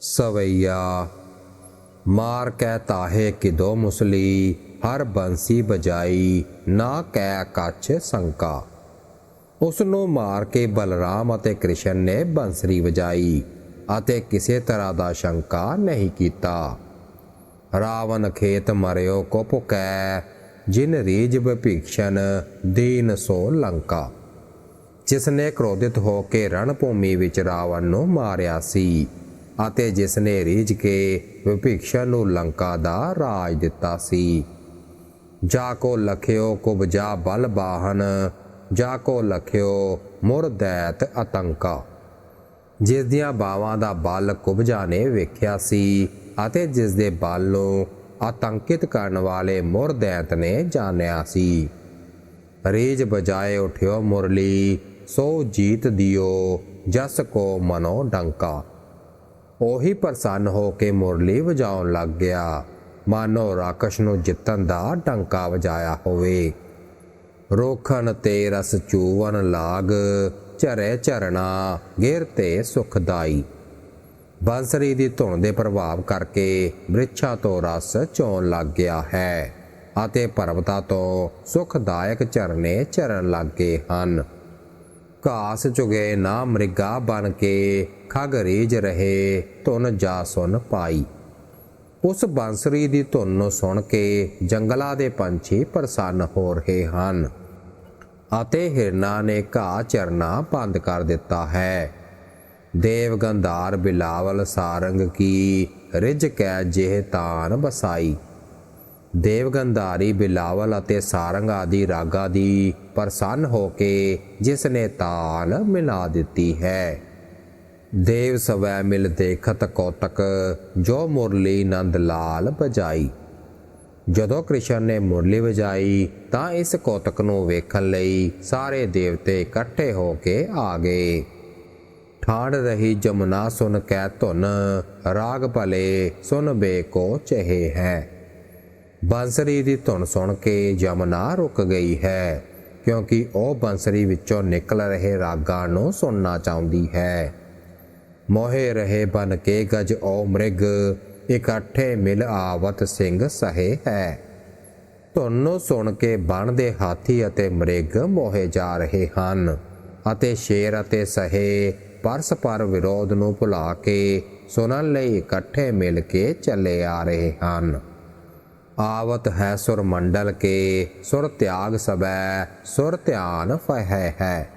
ਸਵਈਆ, ਮਾਰ ਕੈ ਤਾਹੇ ਕਿਦੋ ਮੁਸਲੀ, ਹਰ ਬੰਸੀ ਬਜਾਈ, ਨਾ ਕੈ ਕੱਛ ਸੰਕਾ। ਉਸ ਨੂੰ ਮਾਰ ਕੇ ਬਲਰਾਮ ਅਤੇ ਕ੍ਰਿਸ਼ਨ ਨੇ ਬੰਸਰੀ ਵਜਾਈ ਅਤੇ ਕਿਸੇ ਤਰ੍ਹਾਂ ਦਾ ਸ਼ੰਕਾ ਨਹੀਂ ਕੀਤਾ। ਰਾਵਣ ਖੇਤ ਮਰਿਓ ਕੋ ਪੁਕੈ ਜਿਨ ਰੀਜ ਵਿਭੀਖਣ ਦੀਨ ਸੋ ਲੰਕਾ। ਜਿਸ ਨੇ ਕ੍ਰੋਧਿਤ ਹੋ ਕੇ ਰਣ ਭੂਮੀ ਵਿੱਚ ਰਾਵਣ ਨੂੰ ਮਾਰਿਆ ਸੀ। ਅਤੇ ਜਿਸ ਨੇ ਰੀਝ ਕੇ ਵਿਭੀਖਣ ਨੂੰ ਲੰਕਾ ਦਾ ਰਾਜ ਦਿੱਤਾ ਸੀ। ਜਾ ਕੋ ਲਖਿਓ ਕੁਬਜਾ ਬਲ ਬਾਹਨ, ਜਾ ਕੋ ਲਖਿਓ ਮੁਰਦੈਤ ਅਤੰਕਾ। ਜਿਸ ਦੀਆਂ ਬਾਵਾਂ ਦਾ ਬਲ ਕੁਬਜਾ ਨੇ ਵੇਖਿਆ ਸੀ ਅਤੇ ਜਿਸ ਦੇ ਬਲ ਨੂੰ ਆਤੰਕਿਤ ਕਰਨ ਵਾਲੇ ਮੁਰਦੈਤ ਨੇ ਜਾਣਿਆ ਸੀ। ਰੀਜ ਬਜਾਏ ਉਠਿਓ ਮੁਰਲੀ, ਸੋ ਜੀਤ ਦਿਓ, ਜਸ ਕੋ ਮਨੋ ਡੰਕਾ। ਉਹੀ ਪ੍ਰਸੰਨ ਹੋ ਕੇ ਮੁਰਲੀ ਵਜਾਉਣ ਲੱਗ ਗਿਆ। ਮਾਨੋ ਰਾਕਸ਼ ਨੂੰ ਜਿੱਤਣ ਦਾ ਟੰਕਾ ਵਜਾਇਆ ਹੋਵੇ। ਰੋਖਣ ਤੇ ਰਸ ਚੂਵਨ ਲਾਗ, ਝਰੇ ਝਰਣਾ ਗਿਰ ਤੇ ਸੁਖਦਾਈ। ਬਾਂਸਰੀ ਦੀ ਧੁਨ ਦੇ ਪ੍ਰਭਾਵ ਕਰਕੇ ਬ੍ਰਿਛਾਂ ਤੋਂ ਰਸ ਚੋਣ ਲੱਗ ਗਿਆ ਹੈ ਅਤੇ ਪਰਬਤਾਂ ਤੋਂ ਸੁਖਦਾਇਕ ਝਰਨੇ ਝਰਨ ਲੱਗੇ ਹਨ। ਘਾਸ ਚੁਗੇ ਨਾ ਮ੍ਰਿਗਾ ਬਣ ਕੇ ਖਗ ਰੀਜ ਰਹੇ, ਧੁਨ ਜਾ ਸੁਨ ਪਾਈ। ਉਸ ਬਾਂਸਰੀ ਦੀ ਧੁਨ ਨੂੰ ਸੁਣ ਕੇ ਜੰਗਲਾਂ ਦੇ ਪੰਛੀ ਪ੍ਰਸੰਨ ਹੋ ਰਹੇ ਹਨ ਅਤੇ ਹਿਰਨਾ ਨੇ ਘਾਹ ਚਰਨਾ ਬੰਦ ਕਰ ਦਿੱਤਾ ਹੈ। ਦੇਵ ਗੰਧਾਰ ਬਿਲਾਵਲ ਸਾਰੰਗ ਕੀ ਰਿਜ ਕੈ ਜਿਹ ਤਾਨ ਬਸਾਈ ਦੇਵ ਗੰਧਾਰੀ ਬਿਲਾਵਲ ਅਤੇ ਸਾਰੰਗ ਆਦਿ ਰਾਗਾ ਦੀ ਪ੍ਰਸੰਨ ਹੋ ਕੇ ਜਿਸ ਨੇ ਤਾਲ ਮਿਲਾ ਦਿੱਤੀ ਹੈ। ਦੇਵ ਸਵੈ ਮਿਲ ਦੇਖਤ ਕੌਤਕ, ਜੋ ਮੁਰਲੀ ਨੰਦ ਲਾਲ ਬਜਾਈ ਜਦੋਂ ਕ੍ਰਿਸ਼ਨ ਨੇ ਮੁਰਲੀ ਵਜਾਈ, ਤਾਂ ਇਸ ਕੌਤਕ ਨੂੰ ਵੇਖਣ ਲਈ ਸਾਰੇ ਦੇਵਤੇ ਇਕੱਠੇ ਹੋ ਕੇ ਆ ਗਏ। ਠਾੜ ਰਹੀ ਜਮਨਾ ਸੁਨ ਕੈ ਧੁਨ, ਰਾਗ ਭਲੇ ਸੁਨ ਬੇ ਕੋ ਚਹੇ ਹੈ। ਬੰਸਰੀ ਦੀ ਧੁਨ ਸੁਣ ਕੇ ਜਮਨਾ ਰੁਕ ਗਈ ਹੈ, ਕਿਉਂਕਿ ਉਹ ਬੰਸਰੀ ਵਿੱਚੋਂ ਨਿਕਲ ਰਹੇ ਰਾਗਾਂ ਨੂੰ ਸੁਣਨਾ ਚਾਹੁੰਦੀ ਹੈ। ਮੋਹੇ ਰਹੇ ਬਨ ਕੇ ਗਜ ਓ ਮ੍ਰਿਗ, ਇਕੱਠੇ ਮਿਲ ਆਵਤ ਸਿੰਘ ਸਹੇ ਹੈ। ਧੁਨ ਸੁਣ ਕੇ ਬਣ ਦੇ ਹਾਥੀ ਅਤੇ ਮ੍ਰਿਗ ਮੋਹੇ ਜਾ ਰਹੇ ਹਨ ਅਤੇ ਸ਼ੇਰ ਅਤੇ ਸਹੇ ਪਰਸਪਰ ਵਿਰੋਧ ਨੂੰ ਭੁਲਾ ਕੇ ਸੁਣਨ ਲਈ ਇਕੱਠੇ ਮਿਲ ਕੇ ਚੱਲੇ ਆ ਰਹੇ ਹਨ। ਆਵਤ ਹੈ ਸੁਰ ਮੰਡਲ ਕੇ, ਸੁਰ ਤਿਆਗ ਸਬੈ, ਸੁਰ ਧਿਆਨ ਫਹਿ ਹੈ।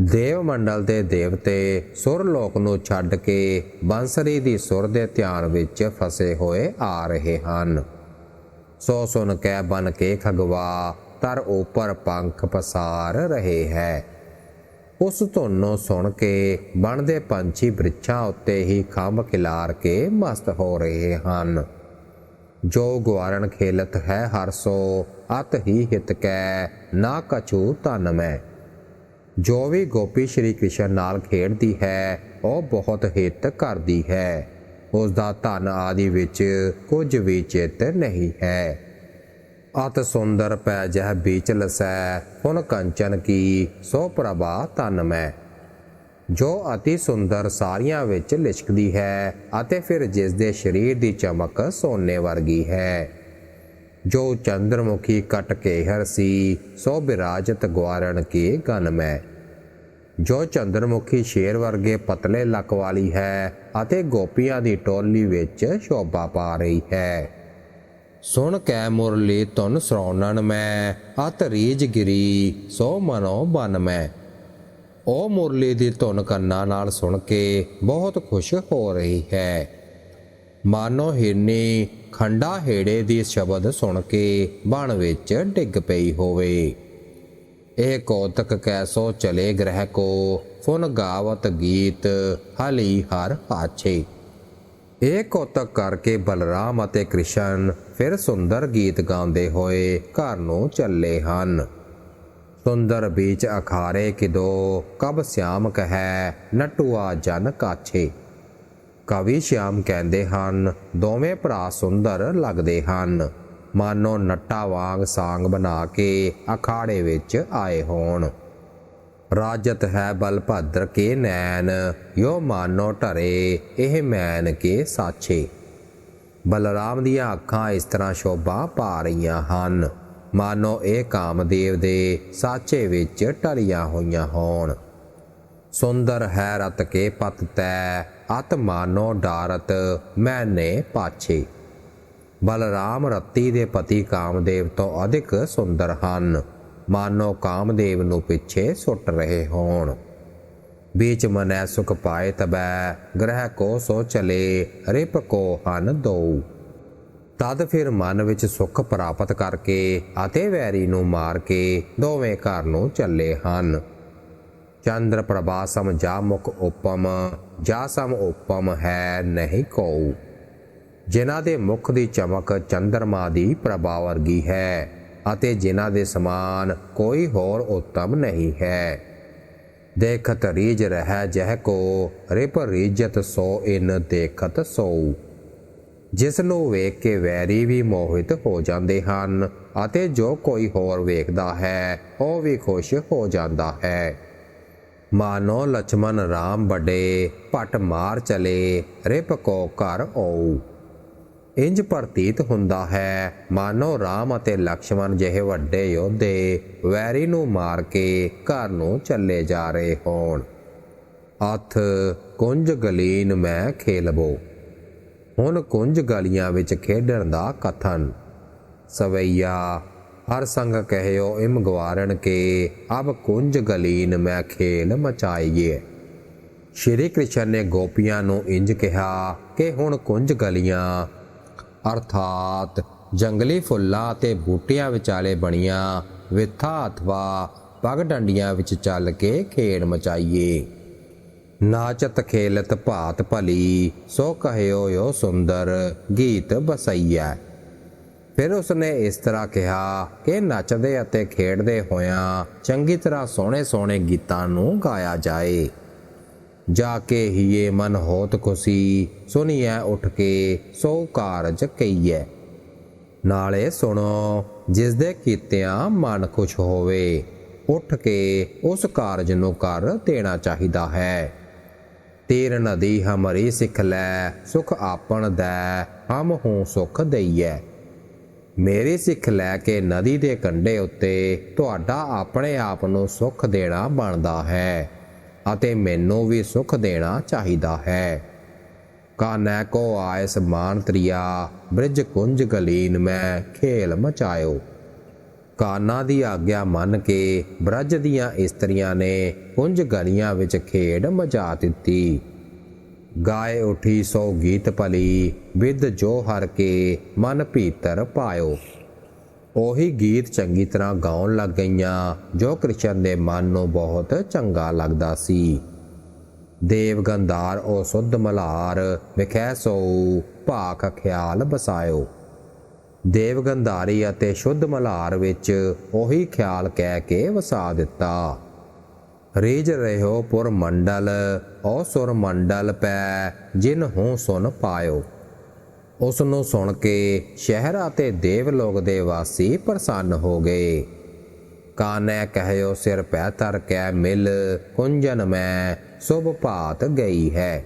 ਦੇਵ ਮੰਡਲ ਦੇ ਦੇਵਤੇ ਸੁਰ ਲੋਕ ਨੂੰ ਛੱਡ ਕੇ ਬੰਸਰੀ ਦੀ ਸੁਰ ਦੇ ਧਿਆਨ ਵਿੱਚ ਫਸੇ ਹੋਏ ਆ ਰਹੇ ਹਨ। ਸੋ ਸੁਨ ਕੈ ਬਨ ਕੇ ਖਗਵਾ, ਤਰ ਉਪਰ ਪੰਖ ਪਸਾਰ ਰਹੇ ਹੈ। ਉਸ ਧੁਨ ਸੁਣ ਕੇ ਬਣ ਦੇ ਪੰਛੀ ਬ੍ਰਿਛਾਂ ਉੱਤੇ ਹੀ ਖੰਭ ਖਿਲਾਰ ਕੇ ਮਸਤ ਹੋ ਰਹੇ ਹਨ। ਜੋ ਗਵਾਰਣ ਖੇਲਤ ਹੈ ਹਰ ਸੋ, ਅਤ ਹੀ ਹਿਤ ਕੈ, ਨਾ ਕਛੂ ਤਨ ਮੈਂ। ਜੋ ਵੀ ਗੋਪੀ ਸ਼੍ਰੀ ਕ੍ਰਿਸ਼ਨ ਨਾਲ ਖੇਡਦੀ ਹੈ, ਉਹ ਬਹੁਤ ਹਿੱਤ ਕਰਦੀ ਹੈ। ਉਸ ਦਾ ਧਨ ਆਦਿ ਵਿੱਚ ਕੁਝ ਵੀ ਚਿੱਤ ਨਹੀਂ ਹੈ। ਅਤ ਸੁੰਦਰ ਪੈ ਜਹ ਬੀਚ ਲਸੈ ਹੁਨ ਕੰਚਨ ਕੀ, ਸੋ ਪ੍ਰਭਾ ਤਨ ਮੈਂ। ਜੋ ਅਤੀ ਸੁੰਦਰ ਸਾਰੀਆਂ ਵਿੱਚ ਲਿਸ਼ਕਦੀ ਹੈ, ਅਤੇ ਫਿਰ ਜਿਸ ਦੇ ਸਰੀਰ ਦੀ ਚਮਕ ਸੋਨੇ ਵਰਗੀ ਹੈ। ਜੋ ਚੰਦਰਮੁਖੀ ਕਟ ਕੇ ਹਰਸੀ ਸੋ ਬਿਰਾਜਤ ਗਵਾਰਣ ਕੇ ਗਨ ਮੈਂ। ਜੋ ਚੰਦਰਮੁਖੀ ਸ਼ੇਰ ਵਰਗੇ ਪਤਲੇ ਲੱਕ ਵਾਲੀ ਹੈ, ਅਤੇ ਗੋਪੀਆਂ ਦੀ ਟੋਲੀ ਵਿੱਚ ਸ਼ੋਭਾ ਪਾ ਰਹੀ ਹੈ। ਸੁਣ ਕੈ ਮੁਰਲੀ ਧੁਨ ਸ੍ਰੌਣਨ ਮੈਂ, ਅਤ ਰੀਜ ਗਿਰੀ, ਸੋ ਮਨੋ ਬਨ ਮੈਂ। ਉਹ ਮੁਰਲੀ ਦੀ ਧੁਨ ਕੰਨਾਂ ਨਾਲ ਸੁਣ ਕੇ ਬਹੁਤ ਖੁਸ਼ ਹੋ ਰਹੀ ਹੈ। ਮਾਨੋ ਹਿਰਨੀ ਖੰਡਾ ਹੇੜੇ ਦੀ ਸ਼ਬਦ ਸੁਣ ਕੇ ਬਣ ਵਿੱਚ ਡਿੱਗ ਪਈ ਹੋਵੇ। ਇਹ ਕੌਤਕ ਕੈਸੋ ਚਲੇ ਗ੍ਰਹਿ ਕੋ, ਫੁਨ ਗਾਵਤ ਗੀਤ ਹਲੀ ਹਰ ਹਾਛੇ। ਇਹ ਕੌਤਕ ਕਰਕੇ ਬਲਰਾਮ ਅਤੇ ਕ੍ਰਿਸ਼ਨ ਫਿਰ ਸੁੰਦਰ ਗੀਤ ਗਾਉਂਦੇ ਹੋਏ ਘਰ ਨੂੰ ਚੱਲੇ ਹਨ। ਸੁੰਦਰ ਬੀਚ ਅਖਾਰੇ ਕਿਦੋ, ਕਬ ਸਿਆਮ ਕਹੈ, ਨਟੂਆ ਜਨ ਕਾਛੇ। ਕਵੀ ਸ਼ਿਆਮ ਕਹਿੰਦੇ ਹਨ, ਦੋਵੇਂ ਭਰਾ ਸੁੰਦਰ ਲੱਗਦੇ ਹਨ। ਮਾਨੋ ਨੱਟਾ ਵਾਂਗ ਸਾਂਗ ਬਣਾ ਕੇ ਅਖਾੜੇ ਵਿੱਚ ਆਏ ਹੋਣ। ਰਾਜਤ ਹੈ ਬਲ ਭਦਰ ਕੇ ਨੈਣ, ਯੋ ਮਾਨੋ ਢਰੇ ਇਹ ਮੈਨ ਕੇ ਸਾਛੇ। ਬਲਰਾਮ ਦੀਆਂ ਅੱਖਾਂ ਇਸ ਤਰ੍ਹਾਂ ਸ਼ੋਭਾ ਪਾ ਰਹੀਆਂ ਹਨ। ਮਾਨੋ ਇਹ ਕਾਮਦੇਵ ਦੇ ਸਾਚੇ ਵਿੱਚ ਢਲੀਆਂ ਹੋਈਆਂ ਹੋਣ। ਸੁੰਦਰ ਹੈ ਰਤ ਕੇ ਪਤ ਤੈ ਆਤਮਾਨੋ ਡਾਰਤ ਮੈਨੇ ਪਾਛੇ। ਬਲਰਾਮ ਰੱਤੀ ਦੇ ਪਤੀ ਕਾਮਦੇਵ ਤੋਂ ਅਧਿਕ ਸੁੰਦਰ ਹਨ। ਮਾਨੋ ਕਾਮਦੇਵ ਨੂੰ ਪਿੱਛੇ ਸੁੱਟ ਰਹੇ ਹੋਣ। ਵਿੱਚ ਮਨੈ ਸੁਖ ਪਾਏ ਤਬੈ, ਗ੍ਰਹਿ ਕੋ ਸੋ ਚਲੇ, ਰਿਪ ਕੋ ਹਨ ਦੋ ਤਦ ਫਿਰ ਮਨ ਵਿੱਚ ਸੁਖ ਪ੍ਰਾਪਤ ਕਰਕੇ ਅਤੇ ਵੈਰੀ ਨੂੰ ਮਾਰ ਕੇ ਦੋਵੇਂ ਘਰ ਨੂੰ ਚੱਲੇ ਹਨ। ਚੰਦਰ ਪ੍ਰਭਾ ਸਮਝਾ ਮੁਖ ਉਪਮ ਜਾ ਸਮ ਉਪਮ ਹੈ ਨਹੀਂ ਕੋ ਜਿਨ੍ਹਾਂ ਦੇ ਮੁਖ ਦੀ ਚਮਕ ਚੰਦਰਮਾ ਦੀ ਪ੍ਰਭਾ ਵਰਗੀ ਹੈ ਅਤੇ ਜਿਨ੍ਹਾਂ ਦੇ ਸਮਾਨ ਕੋਈ ਹੋਰ ਉਤਮ ਨਹੀਂ ਹੈ। ਦੇਖਤ ਰੀਜ ਰਹਿ ਜਹ ਕੋ, ਰਿਪ ਰੀਜਤ ਸੋ ਇਨ ਦੇਖਤ ਸੋ ਜਿਸ ਨੂੰ ਵੇਖ ਕੇ ਵੈਰੀ ਵੀ ਮੋਹਿਤ ਹੋ ਜਾਂਦੇ ਹਨ ਅਤੇ ਜੋ ਕੋਈ ਹੋਰ ਵੇਖਦਾ ਹੈ, ਉਹ ਵੀ ਖੁਸ਼ ਹੋ ਜਾਂਦਾ ਹੈ। ਮਾਨੋ ਲਛਮਨ ਰਾਮ ਬਡੇ ਭਟ ਮਾਰ ਚਲੇ, ਰਿਪ ਕੋ ਘਰ ਆਉ ਇੰਜ ਪ੍ਰਤੀਤ ਹੁੰਦਾ ਹੈ, ਮਾਨੋ ਰਾਮ ਅਤੇ ਲక్ష్మణ ਜਿਹੇ ਵੱਡੇ ਯੋਧੇ ਵੈਰੀ ਨੂੰ ਮਾਰ ਕੇ ਘਰ ਨੂੰ ਚੱਲੇ ਜਾ ਰਹੇ ਹੋਣ। ਅਥ, ਕੁੰਜ ਗਲੀਨ ਮੈਂ ਖੇਲਬੋ। ਹੁਣ ਕੁੰਜ ਗਲੀਆਂ ਵਿੱਚ ਖੇਡਣ ਦਾ ਕਥਨ। ਸਵਈਆ ਹਰ ਸੰਗ ਕਹਿਓ, ਇਮ ਗਵਾਰਨ ਕੇ, ਅਬ ਕੁੰਜ ਗਲੀਨ ਮੈਂ ਖੇਲ ਮਚਾਈਏ। ਸ਼੍ਰੀ ਕ੍ਰਿਸ਼ਨ ਨੇ ਗੋਪੀਆਂ ਨੂੰ ਇੰਜ ਕਿਹਾ ਕਿ ਹੁਣ ਕੁੰਜ ਗਲੀਆਂ, ਅਰਥਾਤ ਜੰਗਲੀ ਫੁੱਲਾਂ ਤੇ ਬੂਟਿਆਂ ਵਿਚਾਲੇ ਬਣੀਆਂ ਵਿਥਾ ਅਥਵਾ ਪਗ ਡੰਡੀਆਂ ਵਿੱਚ ਚੱਲ ਕੇ ਖੇਡ ਮਚਾਈਏ। ਨਾਚਤ ਖੇਲਤ ਭਾਤ ਭਲੀ, ਸੋ ਕਹਿਓ ਯੋ ਸੁੰਦਰ ਗੀਤ ਬਸਈਆ ਫਿਰ ਉਸਨੇ ਇਸ ਤਰ੍ਹਾਂ ਕਿਹਾ ਕਿ ਨੱਚਦੇ ਅਤੇ ਖੇਡਦੇ ਹੋਇਆਂ ਚੰਗੀ ਤਰ੍ਹਾਂ ਸੋਹਣੇ ਸੋਹਣੇ ਗੀਤਾਂ ਨੂੰ ਗਾਇਆ ਜਾਏ। ਜਾ ਕੇ ਹੀਏ ਮਨ ਹੋਤ ਖੁਸ਼ੀ ਸੁਣੀਐ ਉੱਠ ਕੇ ਸੋ ਕਾਰਜ ਕਈਐ ਨਾਲੇ ਸੁਣੋ, ਜਿਸ ਦੇ ਕੀਤਿਆਂ ਮਨ ਖੁਸ਼ ਹੋਵੇ, ਉੱਠ ਕੇ ਉਸ ਕਾਰਜ ਨੂੰ ਕਰ ਦੇਣਾ ਚਾਹੀਦਾ ਹੈ। ਤੀਰ ਨਦੀ ਹਮਰੀ ਸਿੱਖ ਲੈ, ਸੁਖ ਆਪਣ ਦੈ, ਹਮ ਹੂੰ ਸੁਖ ਦਈਐ। ਮੇਰੀ ਸਿੱਖ ਲੈ ਕੇ ਨਦੀ ਦੇ ਕੰਢੇ ਉੱਤੇ ਤੁਹਾਡਾ ਆਪਣੇ ਆਪ ਨੂੰ ਸੁਖ ਦੇਣਾ ਬਣਦਾ ਹੈ ਅਤੇ ਮੈਨੂੰ ਵੀ ਸੁਖ ਦੇਣਾ ਚਾਹੀਦਾ ਹੈ। ਕਾਨੈ ਕੋ ਆਇਸ ਮਾਨ ਤ੍ਰਿਆ, ਬ੍ਰਿਜ ਕੁੰਜ ਗਲੀਨ ਮੈਂ ਖੇਲ ਮਚਾਇਓ। ਕਾਨਾ ਦੀ ਆਗਿਆ ਮੰਨ ਕੇ ਬ੍ਰਜ ਦੀਆਂ ਇਸਤਰੀਆਂ ਨੇ ਕੁੰਜ ਗਲੀਆਂ ਵਿੱਚ ਖੇਡ ਮਚਾ ਦਿੱਤੀ। ਗਾਏ ਉਠੀ ਸੋ ਗੀਤ ਭਲੀ, ਵਿਦ ਜੋ ਹਰ ਕੇ ਮਨ ਭੀਤਰ ਪਾਇਓ। ਉਹੀ ਗੀਤ ਚੰਗੀ ਤਰ੍ਹਾਂ ਗਾਉਣ ਲੱਗ ਗਈਆਂ, ਜੋ ਕ੍ਰਿਸ਼ਨ ਦੇ ਮਨ ਨੂੰ ਬਹੁਤ ਚੰਗਾ ਲੱਗਦਾ ਸੀ। ਦੇਵ ਗੰਧਾਰ ਉਹ ਸੁੱਧ ਮਲਹਾਰ ਵਿਖੈ ਸੋ ਭਾਖ ਖਿਆਲ ਬਸਾਇਓ। ਦੇਵ ਗੰਧਾਰੀ ਅਤੇ ਸ਼ੁੱਧ ਮਲਹਾਰ ਵਿੱਚ ਉਹੀ ਖਿਆਲ ਕਹਿ ਕੇ ਵਸਾ ਦਿੱਤਾ। ਰੀਜ ਰਹਿਓ ਪੁਰ ਮੰਡਲ, ਔ ਸੁਰ ਮੰਡਲ ਪੈ, ਜਿਨ ਹੂੰ ਸੁਨ ਪਾਇਓ। ਉਸ ਨੂੰ ਸੁਣ ਕੇ ਸ਼ਹਿਰ ਅਤੇ ਦੇਵ ਲੋਕ ਦੇ ਵਾਸੀ ਪ੍ਰਸੰਨ ਹੋ ਗਏ। ਕਾਨੈ ਕਹਿਓ, ਸਿਰ ਪੈ ਤਰ ਕੈ ਮਿਲ, ਕੁੰਜਨ ਮੈਂ ਸੁਭ ਭਾਤ ਗਈ ਹੈ।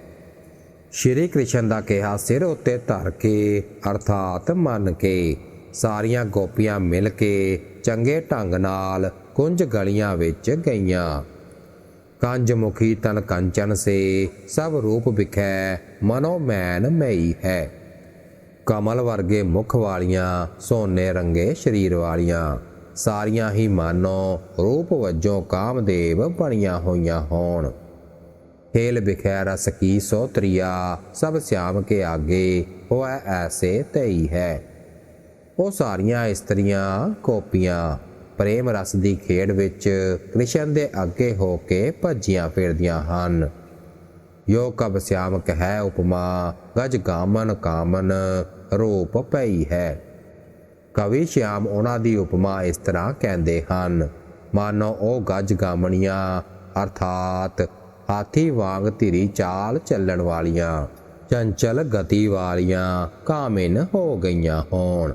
ਸ਼੍ਰੀ ਕ੍ਰਿਸ਼ਨ ਦਾ ਕਿਹਾ, ਸਿਰ ਉੱਤੇ ਧਰ ਕੇ, ਅਰਥਾਤ ਮੰਨ ਕੇ, ਸਾਰੀਆਂ ਗੋਪੀਆਂ ਮਿਲ ਕੇ ਚੰਗੇ ਢੰਗ ਨਾਲ ਕੁੰਜ ਗਲੀਆਂ ਵਿੱਚ ਗਈਆਂ। ਕੰਜ ਮੁਖੀ ਤਨ ਕੰਚਨ ਸੇ, ਸਭ ਰੂਪ ਵਿਖੈ, ਮਨੋ ਮੈਨ ਮਈ ਹੈ। ਕਮਲ ਵਰਗੇ ਮੁਖ ਵਾਲੀਆਂ, ਸੋਨੇ ਰੰਗੇ ਸਰੀਰ ਵਾਲੀਆਂ, ਸਾਰੀਆਂ ਹੀ ਮਾਨੋ ਰੂਪ ਵਜੋਂ ਕਾਮਦੇਵ ਬਣੀਆਂ ਹੋਈਆਂ ਹੋਣ। ਖੇਲ ਵਿਖੈ ਰਸ ਕੀ ਸੋਤਰੀਆ ਸਭ ਸਿਆਮ ਕੇ ਆਗੇ ਹੋਇ ਐਸੇ ਤਈ ਹੈ। ਉਹ ਸਾਰੀਆਂ ਇਸਤਰੀਆਂ ਕੋਪੀਆਂ ਪ੍ਰੇਮ ਰਸ ਦੀ ਖੇਡ ਵਿੱਚ ਕ੍ਰਿਸ਼ਨ ਦੇ ਅੱਗੇ ਹੋ ਕੇ ਭੱਜੀਆਂ ਫਿਰਦੀਆਂ ਹਨ। ਯੋ ਕਬ ਸਿਆਮ ਕਹੈ ਉਪਮਾ, ਗਜ ਗਾਮਨ ਕਾਮਨ ਰੂਪ ਪਈ ਹੈ। ਕਵੀ ਸ਼ਿਆਮ ਉਹਨਾਂ ਦੀ ਉਪਮਾ ਇਸ ਤਰ੍ਹਾਂ ਕਹਿੰਦੇ ਹਨ, ਮਾਨੋ ਉਹ ਗਜ ਗਾਮਣੀਆਂ, ਅਰਥਾਤ ਹਾਥੀ ਵਾਂਗ ਧੀਰੀ ਚਾਲ ਚੱਲਣ ਵਾਲੀਆਂ, ਚੰਚਲ ਗਤੀ ਵਾਲੀਆਂ ਕਾਮਿਨ ਹੋ ਗਈਆਂ ਹੋਣ।